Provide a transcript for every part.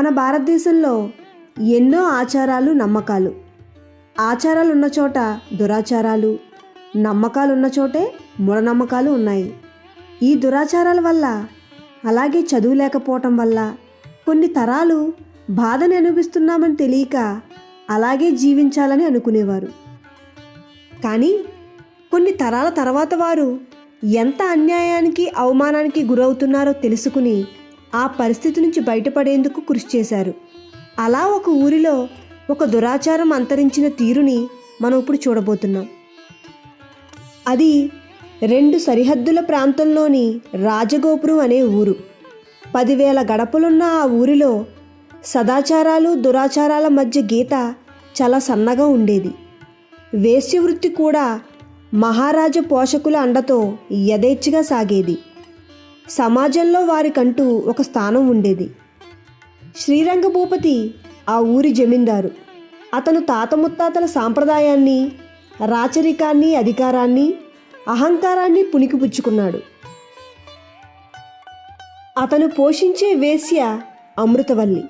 మన భారతదేశంలో ఎన్నో ఆచారాలు నమ్మకాలు. ఆచారాలు ఉన్న చోట దురాచారాలు నమ్మకాలు ఉన్న చోటే మూఢనమ్మకాలు ఉన్నాయి. ఈ దురాచారాల వల్ల అలాగే చదువు లేకపోవటం వల్ల కొన్ని తరాలు బాధని అనుభవిస్తున్నామని తెలియక అలాగే జీవించాలని అనుకునేవారు. కానీ కొన్ని తరాల తర్వాత వారు ఎంత అన్యాయానికి అవమానానికి గురవుతున్నారో తెలుసుకుని ఆ పరిస్థితి నుంచి బయటపడేందుకు కృషి చేశారు. అలా ఒక ఊరిలో ఒక దురాచారం అంతరించిన తీరుని మనం ఇప్పుడు చూడబోతున్నాం. అది రెండు సరిహద్దుల ప్రాంతంలోని రాజగోపురం అనే ఊరు. పదివేల గడపలున్న ఆ ఊరిలో సదాచారాలు దురాచారాల మధ్య గీత చాలా సన్నగా ఉండేది. వేశ్యవృత్తి కూడా మహారాజ పోషకుల అండతో యథేచ్ఛగా సాగేది. సమాజంలో వారికంటూ ఒక స్థానం ఉండేది. శ్రీరంగ భూపతి ఆ ఊరి జమీందారు. అతను తాత ముత్తాతల సాంప్రదాయాన్ని రాచరికాన్ని అధికారాన్ని అహంకారాన్ని పుణికిపుచ్చుకున్నాడు. అతను పోషించే వేశ్య అమృతవల్లి.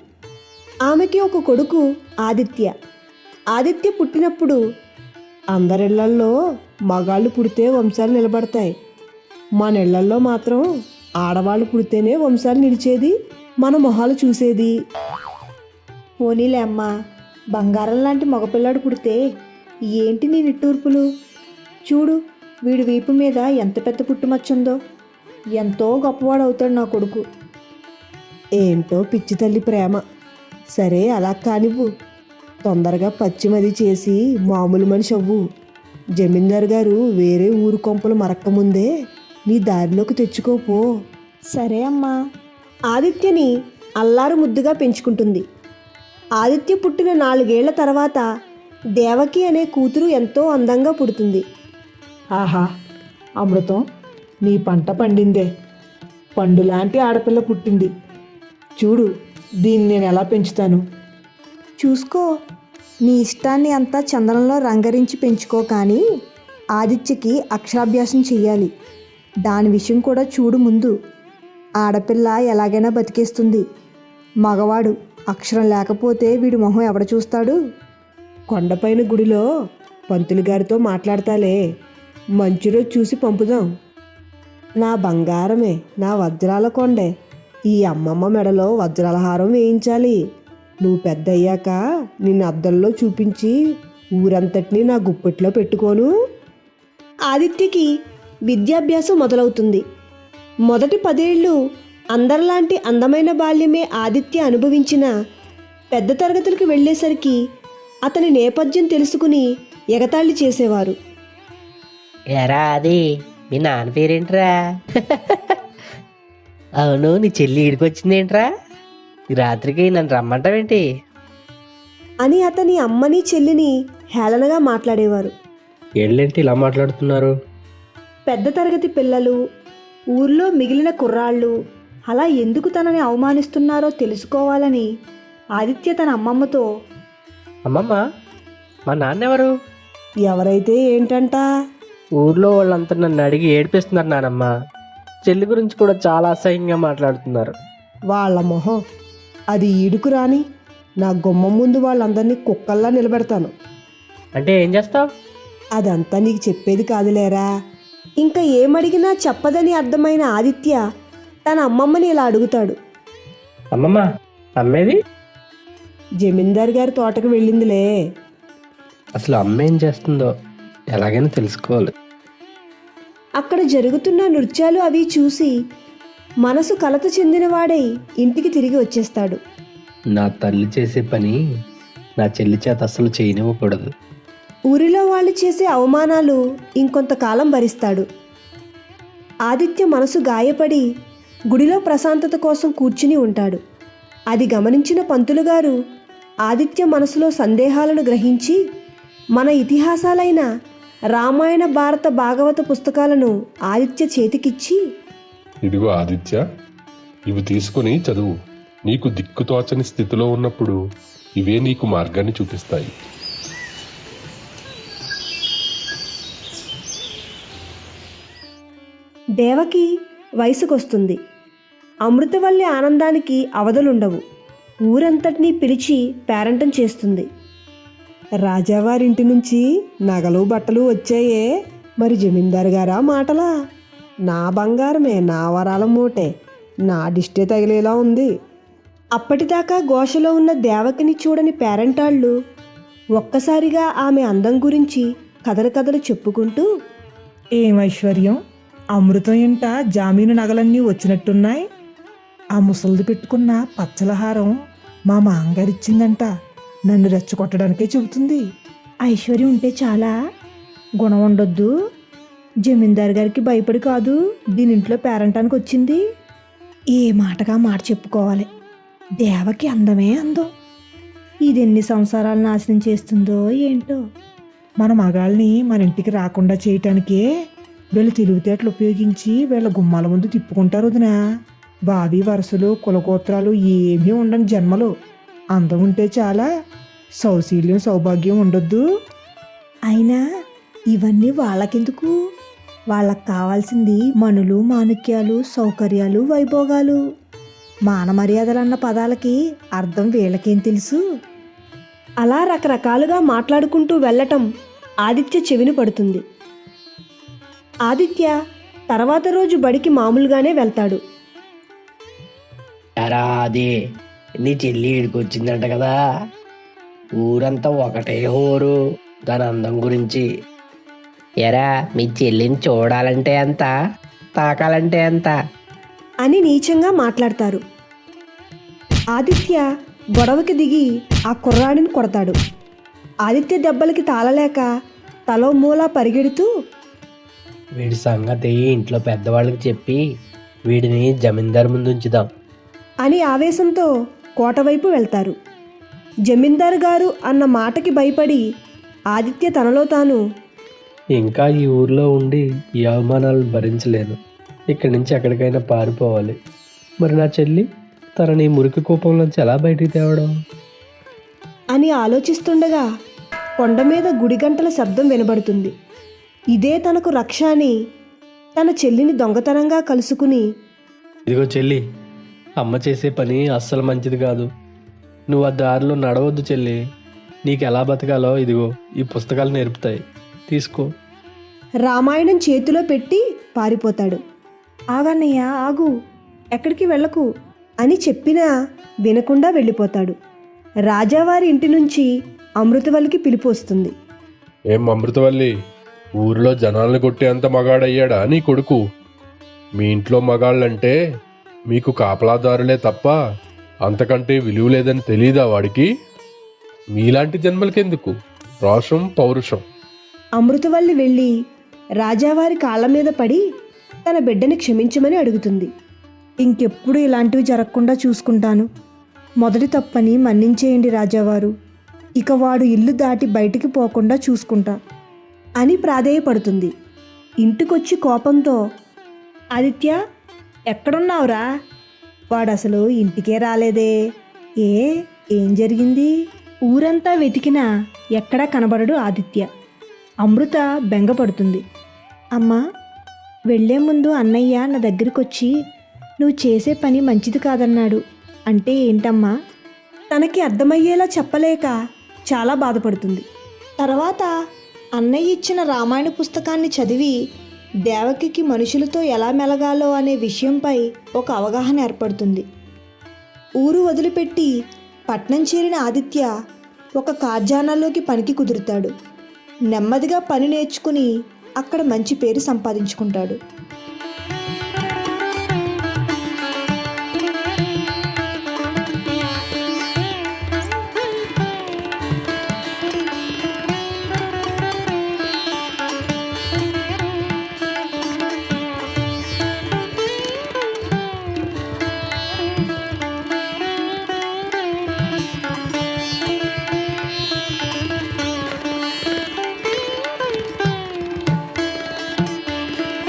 ఆమెకి ఒక కొడుకు ఆదిత్య. ఆదిత్య పుట్టినప్పుడు అందరిళ్ళల్లో మగాళ్ళు పుడితే వంశాలు నిలబడతాయి. మన ఇళ్ళల్లో మాత్రం ఆడవాళ్ళు పుడితేనే వంశాలు నిలిచేది మన మొహాలు చూసేది. పోనీలే అమ్మా బంగారం లాంటి మగపిల్లాడు పుడితే ఏంటి నీ నిట్టూర్పులు? చూడు వీడి వీపు మీద ఎంత పెద్ద పుట్టుమచ్చుందో ఎంతో గొప్పవాడు అవుతాడు నా కొడుకు. ఏంటో పిచ్చి తల్లి ప్రేమ. సరే అలా కానివ్వు. తొందరగా పచ్చిమది చేసి మామూలు మనిషి అవ్వు జమీందార్ గారు వేరే ఊరు కొంపలు మరక్కముందే నీ దారిలోకి తెచ్చుకోపో సరే అమ్మా. ఆదిత్యని అల్లారు ముద్దుగా పెంచుకుంటుంది. ఆదిత్య పుట్టిన నాలుగేళ్ళ తర్వాత దేవకి అనే కూతురు ఎంతో అందంగా పుడుతుంది. ఆహా అమృతం నీ పంట పండిందే. పండులాంటి ఆడపిల్ల పుట్టింది. చూడు దీన్ని నేను ఎలా పెంచుతాను? చూసుకో. నీ ఇష్టాన్ని అంతా చందనంలో రంగరించి పెంచుకో కానీ ఆదిత్యకి అక్షరాభ్యాసం చెయ్యాలి. దాని విషయం కూడా చూడు ముందు. ఆడపిల్ల ఎలాగైనా బతికేస్తుంది. మగవాడు అక్షరం లేకపోతే వీడి మొహం ఎవడ చూస్తాడు? కొండపైన గుడిలో పంతులు గారితో మాట్లాడతాలే. మంచి రోజు చూసి పంపుదాం. నా బంగారమే నా వజ్రాల కొండే. ఈ అమ్మమ్మ మెడలో వజ్రాల హారం వేయించాలి. నువ్వు పెద్ద అయ్యాక నిన్ను అద్దంలో చూపించి ఊరంతటినీ నా గుప్పెట్లో పెట్టుకోను. ఆదిత్యకి విద్యాభ్యాసం మొదలవుతుంది. మొదటి పదేళ్ళు అందరిలాంటి అందమైన బాల్యమే ఆదిత్య అనుభవించిన పెద్ద తరగతులకు వెళ్ళేసరికి అతని నేపథ్యం తెలుసుకుని ఎగతాళి చేసేవారు. ఎరా అది? మీ నాన్న పేరేంట్రా? అవును నీ చెల్లి ఈడికొచ్చిందేంట్రా రాత్రికి నన్ను రమ్మంటావేంటి? అని అతని అమ్మని చెల్లిని హేళనగా మాట్లాడేవారు. ఏంటి ఇలా మాట్లాడుతున్నారు? పెద్ద తరగతి పిల్లలు ఊర్లో మిగిలిన కుర్రాళ్ళు అలా ఎందుకు తనని అవమానిస్తున్నారో తెలుసుకోవాలని ఆదిత్య తన అమ్మమ్మతో అమ్మమ్మ మా నాన్న ఎవరు ఎవరైతే ఏంటంట? ఊర్లో వాళ్ళంతా నన్ను అడిగి ఏడిపిస్తున్నారు నానమ్మ. చెల్లి గురించి కూడా చాలా అసహ్యంగా మాట్లాడుతున్నారు. వాళ్ళ మొహం. అది ఈడుకు రాని నా గుమ్మం ముందు వాళ్ళందరినీ కుక్కల్లా నిలబెడతాను. అంటే ఏం చేస్తావు? అదంతా నీకు చెప్పేది కాదులేరా? ఇంకా ఏమడిగినా చెప్పదని అర్థమైన ఆదిత్య తన అమ్మమ్మని ఇలా అడుగుతాడు. అమ్మమ్మ అమ్మేది? జమీందార్ గారి తోటకు వెళ్ళిందిలే. అసలు అమ్మ ఏం చేస్తుందో ఎలాగైనా తెలుసుకోవాలి. అక్కడ జరుగుతున్న నృత్యాలు అవి చూసి మనసు కలత చెందినవాడై ఇంటికి తిరిగి వచ్చేస్తాడు. నా తల్లి చేసే పని నా చెల్లి చేత అసలు చేయనివ్వకూడదు. ఊరిలో వాళ్ళు చేసే అవమానాలు ఇంకొంతకాలం భరిస్తాడు. ఆదిత్య మనసు గాయపడి గుడిలో ప్రశాంతత కోసం కూర్చుని ఉంటాడు. అది గమనించిన పంతులు గారు ఆదిత్య మనసులో సందేహాలను గ్రహించి మన ఇతిహాసాలైన రామాయణ భారత భాగవత పుస్తకాలను ఆదిత్య చేతికిచ్చి ఇదిగో ఆదిత్య ఇవి తీసుకుని చదువు. నీకు దిక్కుతోచని స్థితిలో ఉన్నప్పుడు ఇవే నీకు మార్గాన్ని చూపిస్తాయి. దేవకి వయసుకొస్తుంది. అమృతవల్లి ఆనందానికి అవధులుండవు. ఊరంతటినీ పిలిచి పేరంటం చేస్తుంది. రాజావారింటి నుంచి నగలు బట్టలు వచ్చాయే. మరి జమీందారు గారా మాటలా? నా బంగారమే నా వరాల మూటే. నా దిష్టే తగిలేలా ఉంది. అప్పటిదాకా ఘోషలో ఉన్న దేవకిని చూడని పేరంటాళ్ళు ఒక్కసారిగా ఆమె అందం గురించి కథలు కథలు చెప్పుకుంటూ ఏం ఐశ్వర్యం? అమృతం ఇంట జామీను నగలన్నీ వచ్చినట్టున్నాయి. ఆ ముసలిది పెట్టుకున్న పచ్చలహారం మా మాంగారిచ్చిందంట నన్ను రెచ్చగొట్టడానికే చెబుతుంది. ఐశ్వర్యం ఉంటే చాలా. గుణం ఉండొద్దు. జమీందార్ గారికి భయపడి కాదు. దీని ఇంట్లో పేరంటానికి వచ్చింది. ఏ మాటగా మాట చెప్పుకోవాలి. దేవకి అందమే అందం. ఇది ఎన్ని సంసారాలు నాశనం చేస్తుందో ఏంటో. మన మగాళ్ళని మన ఇంటికి రాకుండా చేయటానికే వీళ్ళు తెలివితేటలు ఉపయోగించి వీళ్ళ గుమ్మాల ముందు తిప్పుకుంటారు వదినా. బావి వరుసలు కులగోత్రాలు ఏమీ ఉండని జన్మలు. అందం ఉంటే చాలా. సౌశీల్యం సౌభాగ్యం ఉండొద్దు. అయినా ఇవన్నీ వాళ్ళకెందుకు? వాళ్ళకి కావాల్సింది మనులు మాణిక్యాలు సౌకర్యాలు వైభోగాలు. మాన మర్యాదలన్న పదాలకి అర్థం వీళ్ళకేం తెలుసు? అలా రకరకాలుగా మాట్లాడుకుంటూ వెళ్ళటం ఆదిత్య చెవిని పడుతుంది. ఆదిత్య తర్వాత రోజు బడికి మామూలుగానే వెళ్తాడు. ఎరా అది నీ చెల్లి ఈడికి వచ్చిందంట కదా. ఊరంతా ఒకటే హోరు దాని అందం గురించి. ఎరా మీ చెల్లిని చూడాలంటే ఎంత తాకాలంటే ఎంత? అని నీచంగా మాట్లాడతారు. ఆదిత్య గొడవకి దిగి ఆ కుర్రాడిని కొడతాడు. ఆదిత్య దెబ్బలకి తాళలేక తలో మూల పరిగెడుతూ వీడి సంగతి ఇంట్లో పెద్దవాళ్ళకి చెప్పి వీడిని జమీందారు ముందు ఉంచుదాం. అని ఆవేశంతో కోట వైపు వెళ్తారు. జమీందారు గారు అన్న మాటకి భయపడి ఆదిత్య తనలో తాను ఇంకా ఈ ఊర్లో ఉండి ఈ అవమానాలను భరించలేను. ఇక్కడి నుంచి ఎక్కడికైనా పారిపోవాలి. మరి నా చెల్లి తనని మురికి కూపంలోంచి ఎలా బయటికి తేవడం? అని ఆలోచిస్తుండగా కొండ మీద గుడి గంటల శబ్దం వినబడుతుంది. ఇదే తనకు రక్ష అని తన చెల్లిని దొంగతనంగా కలుసుకుని ఇదిగో చెల్లి అమ్మ చేసే పని అస్సలు మంచిది కాదు. నువ్వు ఆ దారిలో నడవద్దు చెల్లి. నీకు ఎలా బతకాలో ఇదిగో ఈ పుస్తకాలు నేర్పుతాయి. తీసుకో. రామాయణం చేతిలో పెట్టి పారిపోతాడు. ఆగన్నయ్య ఆగు. ఎక్కడికి వెళ్ళకు అని చెప్పినా వినకుండా వెళ్ళిపోతాడు. రాజావారి ఇంటి నుంచి అమృతవల్లికి పిలుపు వస్తుంది. ఏం అమృతవల్లి? ఊరిలో జనాల్ని కొట్టేంత మగాడయ్యాడా నీ కొడుకు? మీ ఇంట్లో మగాళ్ళంటే మీకు కాపలాదారులే తప్ప అంతకంటే విలువ లేదని తెలీదా వాడికి? మీలాంటి జన్మలకెందుకు? రోషం పౌరుషం. అమృతవల్లి వెళ్ళి రాజావారి కాళ్ళ మీద పడి తన బిడ్డని క్షమించమని అడుగుతుంది. ఇంకెప్పుడు ఇలాంటివి జరగకుండా చూసుకుంటాను. మొదటి తప్పని మన్నించేయండి రాజావారు. ఇక వాడు ఇల్లు దాటి బయటికి పోకుండా చూసుకుంటా. అని ప్రాధేయపడుతుంది. ఇంటికొచ్చి కోపంతో ఆదిత్య ఎక్కడున్నావురా? వాడసలు ఇంటికే రాలేదే. ఏ ఏం జరిగింది? ఊరంతా వెతికినా ఎక్కడా కనబడడు ఆదిత్య. అమృత బెంగపడుతుంది. అమ్మా వెళ్ళే ముందు అన్నయ్య నా దగ్గరికి వచ్చి నువ్వు చేసే పని మంచిది కాదన్నాడు. అంటే ఏంటమ్మా? తనకి అర్థమయ్యేలా చెప్పలేక చాలా బాధపడుతుంది. తర్వాత అన్నయ్య ఇచ్చిన రామాయణ పుస్తకాన్ని చదివి దేవకికి మనుషులతో ఎలా మెలగాలో అనే విషయంపై ఒక అవగాహన ఏర్పడుతుంది. ఊరు వదిలిపెట్టి పట్నం చేరిన ఆదిత్య ఒక కార్జానాలోకి పనికి కుదురుతాడు. నెమ్మదిగా పని నేర్చుకుని అక్కడ మంచి పేరు సంపాదించుకుంటాడు.